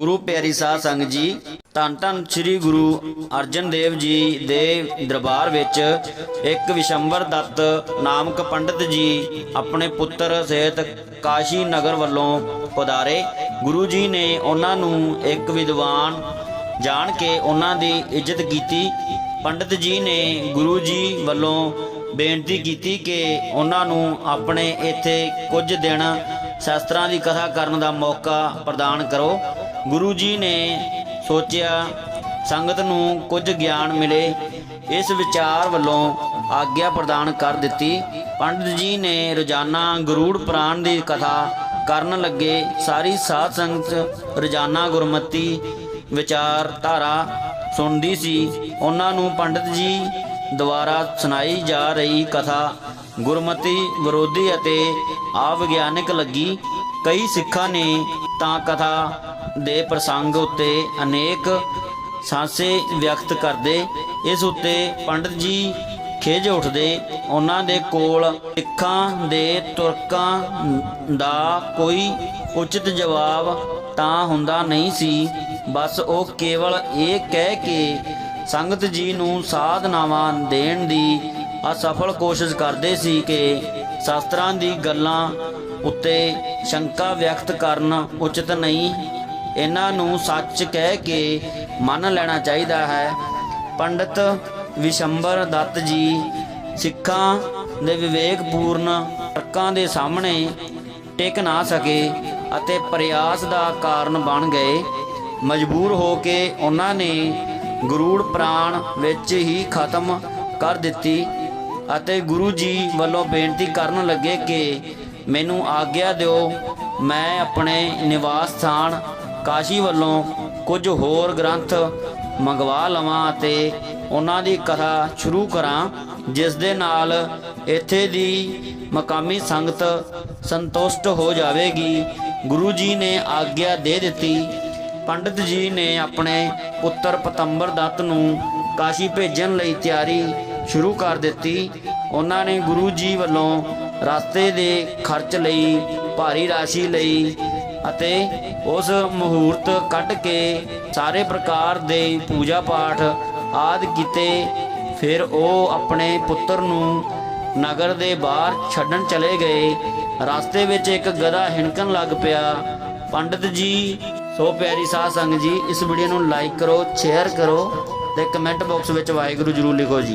ਗੁਰੂ ਪਿਆਰੀ ਸਾਧ ਸੰਗਤ ਜੀ, ਧੰਨ ਧੰਨ ਸ੍ਰੀ ਗੁਰੂ ਅਰਜਨ ਦੇਵ ਜੀ ਦੇ ਦਰਬਾਰ ਵਿੱਚ ਇੱਕ ਵਿਸ਼ੰਬਰ ਦੱਤ ਨਾਮਕ ਪੰਡਤ ਜੀ ਆਪਣੇ ਪੁੱਤਰ ਸਹਿਤ ਕਾਸ਼ੀ ਨਗਰ ਵੱਲੋਂ ਪਧਾਰੇ। ਗੁਰੂ ਜੀ ਨੇ ਉਹਨਾਂ ਨੂੰ ਇੱਕ ਵਿਦਵਾਨ ਜਾਣ ਕੇ ਉਹਨਾਂ ਦੀ ਇੱਜ਼ਤ ਕੀਤੀ। ਪੰਡਤ ਜੀ ਨੇ ਗੁਰੂ ਜੀ ਵੱਲੋਂ ਬੇਨਤੀ ਕੀਤੀ ਕਿ ਉਹਨਾਂ ਨੂੰ ਆਪਣੇ ਇੱਥੇ ਕੁਝ ਦਿਨ ਸ਼ਾਸਤਰਾਂ ਦੀ ਕਥਾ ਕਰਨ ਦਾ ਮੌਕਾ ਪ੍ਰਦਾਨ ਕਰੋ। ਗੁਰੂ ਜੀ ਨੇ ਸੋਚਿਆ ਸੰਗਤ ਨੂੰ ਕੁਝ ਗਿਆਨ ਮਿਲੇ, ਇਸ ਵਿਚਾਰ ਵੱਲੋਂ ਆਗਿਆ ਪ੍ਰਦਾਨ ਕਰ ਦਿੱਤੀ। ਪੰਡਤ ਜੀ ਨੇ ਰੋਜ਼ਾਨਾ ਗਰੂੜ ਪ੍ਰਾਣ ਦੀ ਕਥਾ ਕਰਨ ਲੱਗੇ। ਸਾਰੀ ਸਾਧ ਸੰਗਤ ਰੋਜ਼ਾਨਾ ਗੁਰਮਤੀ ਵਿਚਾਰ ਧਾਰਾ ਸੁਣਦੀ ਸੀ। ਉਹਨਾਂ ਨੂੰ ਪੰਡਤ ਜੀ ਦੁਆਰਾ ਸੁਣਾਈ ਜਾ ਰਹੀ ਕਥਾ ਗੁਰਮਤੀ ਵਿਰੋਧੀ ਅਤੇ ਅਵਿਗਿਆਨਿਕ ਲੱਗੀ। ਕਈ ਸਿੱਖਾਂ ਨੇ ਤਾਂ ਕਥਾ ਦੇ ਪ੍ਰਸੰਗ ਉੱਤੇ ਅਨੇਕ ਸਾਂਸੇ ਵਿਅਕਤ ਕਰਦੇ, ਇਸ ਉੱਤੇ ਪੰਡਤ ਜੀ ਖਿਜ ਉੱਠਦੇ, ਉਹਨਾਂ ਦੇ ਕੋਲ ਸਿੱਖਾਂ ਦੇ ਤੁਰਕਾਂ ਦਾ ਕੋਈ ਉਚਿਤ ਜਵਾਬ ਤਾਂ ਹੁੰਦਾ ਨਹੀਂ ਸੀ। ਬਸ ਉਹ ਕੇਵਲ ਇਹ ਕਹਿ ਕੇ ਸੰਗਤ ਜੀ ਨੂੰ ਸਾਧਨਾਵਾਂ ਦੇਣ ਦੀ ਅਸਫਲ ਕੋਸ਼ਿਸ਼ ਕਰਦੇ ਸੀ ਕਿ ਸ਼ਾਸਤਰਾਂ ਦੀ ਗੱਲਾਂ ਉੱਤੇ ਸ਼ੰਕਾ ਵਿਅਕਤ ਕਰਨਾ ਉਚਿਤ ਨਹੀਂ ਇਹਨਾਂ ਨੂੰ ਸੱਚ ਕਹਿ ਕੇ ਮੰਨ ਲੈਣਾ ਚਾਹੀਦਾ ਹੈ। ਪੰਡਤ ਵਿਸ਼ੰਬਰ ਦੱਤ ਜੀ ਸਿੱਖਾਂ ਦੇ ਵਿਵੇਕਪੂਰਨ ਤਰਕਾਂ ਦੇ ਸਾਹਮਣੇ ਟਿਕ ਨਾ ਸਕੇ ਅਤੇ ਪ੍ਰਯਾਸ ਦਾ ਕਾਰਨ ਬਣ ਗਏ। ਮਜਬੂਰ ਹੋ ਕੇ ਉਹਨਾਂ ਨੇ ਗਰੂੜ ਪ੍ਰਾਣ ਵਿੱਚ ਹੀ ਖਤਮ ਕਰ ਦਿੱਤੀ ਅਤੇ ਗੁਰੂ ਜੀ ਵੱਲੋਂ ਬੇਨਤੀ ਕਰਨ ਲੱਗੇ ਕਿ ਮੈਨੂੰ ਆਗਿਆ ਦਿਓ। ਮੈਂ ਆਪਣੇ ਨਿਵਾਸ ਸਥਾਨ ਕਾਸ਼ੀ ਵੱਲੋਂ ਕੁਝ ਹੋਰ ਗ੍ਰੰਥ ਮੰਗਵਾ ਲਵਾਂ ਅਤੇ ਉਹਨਾਂ ਦੀ ਕਥਾ ਸ਼ੁਰੂ ਕਰਾਂ, ਜਿਸ ਦੇ ਨਾਲ ਇੱਥੇ ਦੀ ਮਕਾਮੀ ਸੰਗਤ ਸੰਤੁਸ਼ਟ ਹੋ ਜਾਵੇਗੀ। ਗੁਰੂ ਜੀ ਨੇ ਆਗਿਆ ਦੇ ਦਿੱਤੀ। ਪੰਡਤ ਜੀ ਨੇ ਆਪਣੇ ਪੁੱਤਰ ਪਤੰਬਰ ਦੱਤ ਨੂੰ ਕਾਸ਼ੀ ਭੇਜਣ ਲਈ ਤਿਆਰੀ ਸ਼ੁਰੂ ਕਰ ਦਿੱਤੀ। ਉਹਨਾਂ ਨੇ ਗੁਰੂ ਜੀ ਵੱਲੋਂ ਰਸਤੇ ਦੇ ਖਰਚ ਲਈ ਭਾਰੀ ਰਾਸ਼ੀ ਲਈ ਅਤੇ ਉਸ ਮਹੂਰਤ ਕੱਢ ਕੇ ਸਾਰੇ ਪ੍ਰਕਾਰ ਦੇ ਪੂਜਾ ਪਾਠ ਆਦ ਕੀਤੇ, ਫਿਰ ਉਹ ਆਪਣੇ ਪੁੱਤਰ ਨੂੰ ਨਗਰ ਦੇ ਬਾਹਰ ਛੱਡਣ ਚਲੇ ਗਏ। ਰਸਤੇ ਵਿੱਚ ਇੱਕ ਗਧਾ ਹਿਣਕਣ ਲੱਗ ਪਿਆ। ਪੰਡਤ ਜੀ, ਸੋ ਪਿਆਰੀ ਸਾਧ ਸੰਗਤ ਜੀ, ਇਸ ਵੀਡੀਓ ਨੂੰ ਲਾਈਕ ਕਰੋ ਸ਼ੇਅਰ ਕਰੋ ਤੇ ਕਮੈਂਟ ਬਾਕਸ ਵਿੱਚ ਵਾਹਿਗੁਰੂ ਜਰੂਰ ਲਿਖੋ ਜੀ।